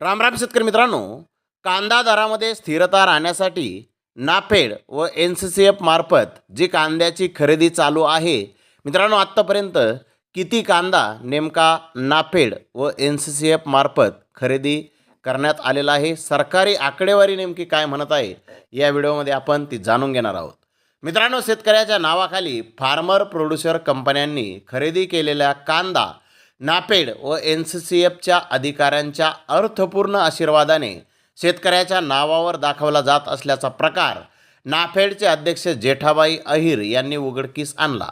रामराम शेतकरी मित्रांनो कांदा दरामध्ये स्थिरता राहण्यासाठी नाफेड व एन सी सी एफ मार्फत जी कांद्याची खरेदी चालू आहे मित्रांनो आत्तापर्यंत किती कांदा नेमका नाफेड व एन सी सी एफ मार्फत खरेदी करण्यात आलेला आहे सरकारी आकडेवारी नेमकी काय म्हणत आहे या व्हिडिओमध्ये आपण ती जाणून घेणार आहोत. मित्रांनो शेतकऱ्याच्या नावाखाली फार्मर प्रोड्युसर कंपन्यांनी खरेदी केलेल्या कांदा नापेड व एन सी सी एफच्या अधिकाऱ्यांच्या अर्थपूर्ण आशीर्वादाने शेतकऱ्याच्या नावावर दाखवला जात असल्याचा प्रकार नाफेडचे अध्यक्ष जेठाबाई अहिर यांनी उघडकीस आणला.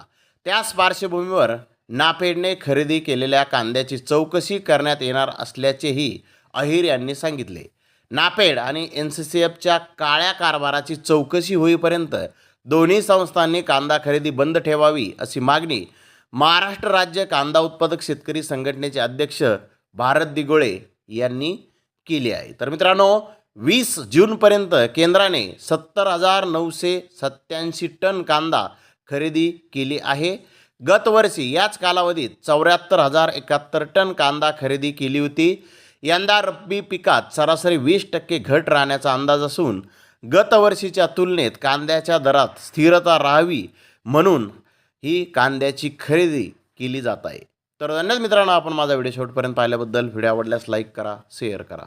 त्याच पार्श्वभूमीवर नाफेडने खरेदी केलेल्या कांद्याची चौकशी करण्यात येणार असल्याचेही अहिर यांनी सांगितले. नाफेड आणि एन सी सी एफच्या काळ्या कारभाराची चौकशी होईपर्यंत दोन्ही संस्थांनी कांदा खरेदी बंद ठेवावी अशी मागणी महाराष्ट्र राज्य कांदा उत्पादक शेतकरी संघटनेचे अध्यक्ष भारत दिगोळे यांनी केली आहे. तर मित्रांनो वीस जूनपर्यंत केंद्राने सत्तर हजार नऊशे सत्याऐंशी टन कांदा खरेदी केली आहे. गतवर्षी याच कालावधीत चौऱ्याहत्तर हजार एकाहत्तर टन कांदा खरेदी केली होती. यंदा रब्बी पिकात सरासरी वीस टक्के घट राहण्याचा अंदाज असून गतवर्षीच्या तुलनेत कांद्याच्या दरात स्थिरता राहावी म्हणून ही कांद्याची खरेदी केली जात आहे. तर धन्यवाद मित्रांनो आपण माझा व्हिडिओ शेवटपर्यंत पाहिल्याबद्दल. व्हिडिओ आवडल्यास लाईक करा शेअर करा.